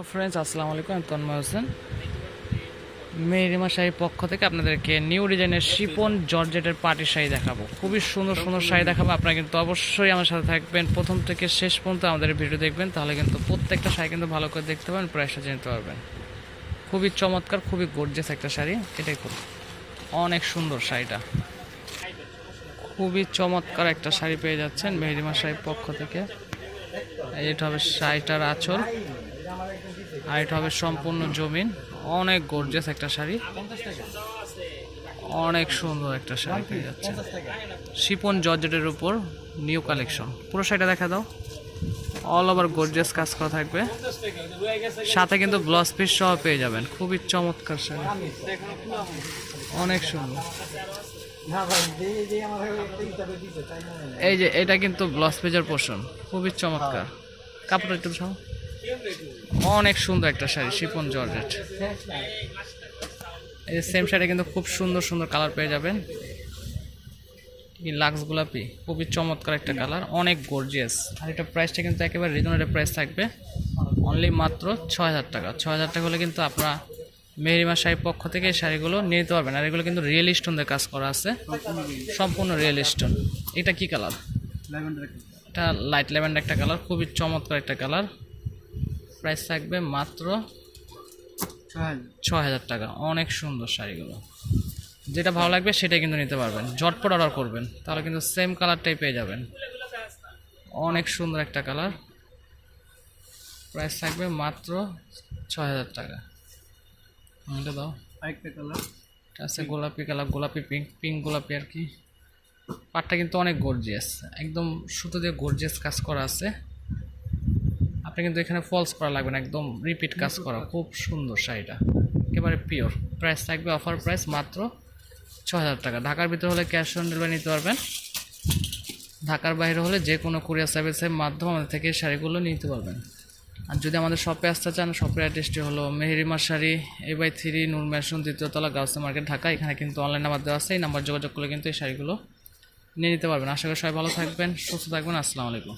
Hello friends আসসালামু আলাইকুম আমি তন্ময় হোসেন মেরিমা শাড়ির পক্ষ থেকে আপনাদেরকে নিউ ডিজাইনের শিপন জর্জেটের পার্টি শাড়ি দেখাবো। খুবই সুন্দর সুন্দর শাড়ি দেখাবো। আপনারা কিন্তু অবশ্যই আমার সাথে থাকবেন। প্রথম থেকে শেষ পর্যন্ত আমাদের ভিডিও দেখবেন। তাহলে কিন্তু প্রত্যেকটা শাড়ি কিন্তু ভালো করে দেখতে পাবেন প্রাইসটা জানতে পারবেন। খুবই চমৎকার, খুবই গর্জেস একটা শাড়ি। এটাই খুব অনেক সুন্দর শাড়িটা। খুবই চমৎকার একটা শাড়ি পেয়ে যাচ্ছেন মেহরিমা শাড়ির পক্ষ থেকে। এটা হবে শাড়িটার আঁচল। আর এটা হবে সম্পূর্ণ জমিন। অনেক গর্জিয়াস একটা শাড়ি। অনেক সুন্দর একটা শাড়ি পেয়ে যাচ্ছে শিপন জর্জেটের উপর নিউ কালেকশন পুরো শাড়িটা দেখা দাও। অল ওভার গর্জিয়াস কাজ করা থাকবে। সাথে কিন্তু ব্লাউজ পিস সহ পেয়ে যাবেন। খুবই চমৎকার শাড়ি। অনেক সুন্দর। এই যে এটা কিন্তু ব্লাউজ পেজের পোর্শন খুবই চমৎকার। কাপড়টা একটু অনেক সুন্দর একটা শাড়ি শিপন জর্জেট। এই যে সেম শাড়ি কিন্তু খুব সুন্দর সুন্দর কালার পেয়ে যাবেন। লাক্স গোলাপি খুবই চমৎকার একটা কালার অনেক গর্জিয়াস আর এটা প্রাইসটা কিন্তু একেবারে রিজনেবল প্রাইস থাকবে। অনলি মাত্র ছয় হাজার টাকা। ছয় হাজার টাকা হলে কিন্তু আপনারা মেহরিমা শাড়ির পক্ষ থেকে এই শাড়িগুলো নিয়ে নিতে পারবেন। আর এগুলো কিন্তু রিয়েল স্টোন দিয়ে কাজ করা আছে। সম্পূর্ণ রিয়েল স্টোন এটা কি কালার এটা লাইট ল্যাভেন্ডার একটা কালার খুবই চমৎকার একটা কালার প্রাইস থাকবে মাত্র ছ হাজার। টাকা। অনেক সুন্দর শাড়িগুলো। যেটা ভালো লাগবে সেটাই কিন্তু নিতে পারবেন। ঝটপট অর্ডার করবেন। তাহলে কিন্তু সেম কালারটাই পেয়ে যাবেন। অনেক সুন্দর একটা কালার প্রাইস থাকবে মাত্র ছ হাজার টাকা। এটা দাও। আরেকটা কালার আছে গোলাপি কালার গোলাপি পিঙ্ক পিঙ্ক গোলাপি আর কি। পাটটা কিন্তু অনেক গর্জিয়াস একদম সুতো দিয়ে গর্জিয়াস কাজ করা আছে। আপনি কিন্তু এখানে ফলস করা লাগবে না, একদম রিপিট কাজ করা। খুব সুন্দর শাড়িটা। একেবারে পিওর প্রাইস থাকবে অফার প্রাইস মাত্র ছ হাজার টাকা। ঢাকার ভিতরে হলে ক্যাশ অন ডেলিভারি নিতে পারবেন। ঢাকার বাইরে হলে যে কোনো কুরিয়ার সার্ভিসের মাধ্যমে আমাদের থেকে শাড়িগুলো নিতে পারবেন। আর যদি আমাদের শপে আসতে চান শপের অ্যাড্রেসটি হলো Meherima sari A by three Noor mansion দ্বিতীয়তলা Ghause market, Dhaka. এখানে কিন্তু অনলাইন নাম্বার দেওয়া আছে। এই নাম্বার যোগাযোগ করলে কিন্তু এই শাড়িগুলো নিয়ে নিতে পারবেন। আশা করি সবাই ভালো থাকবেন, সুস্থ থাকবেন। আসসালামু আলাইকুম।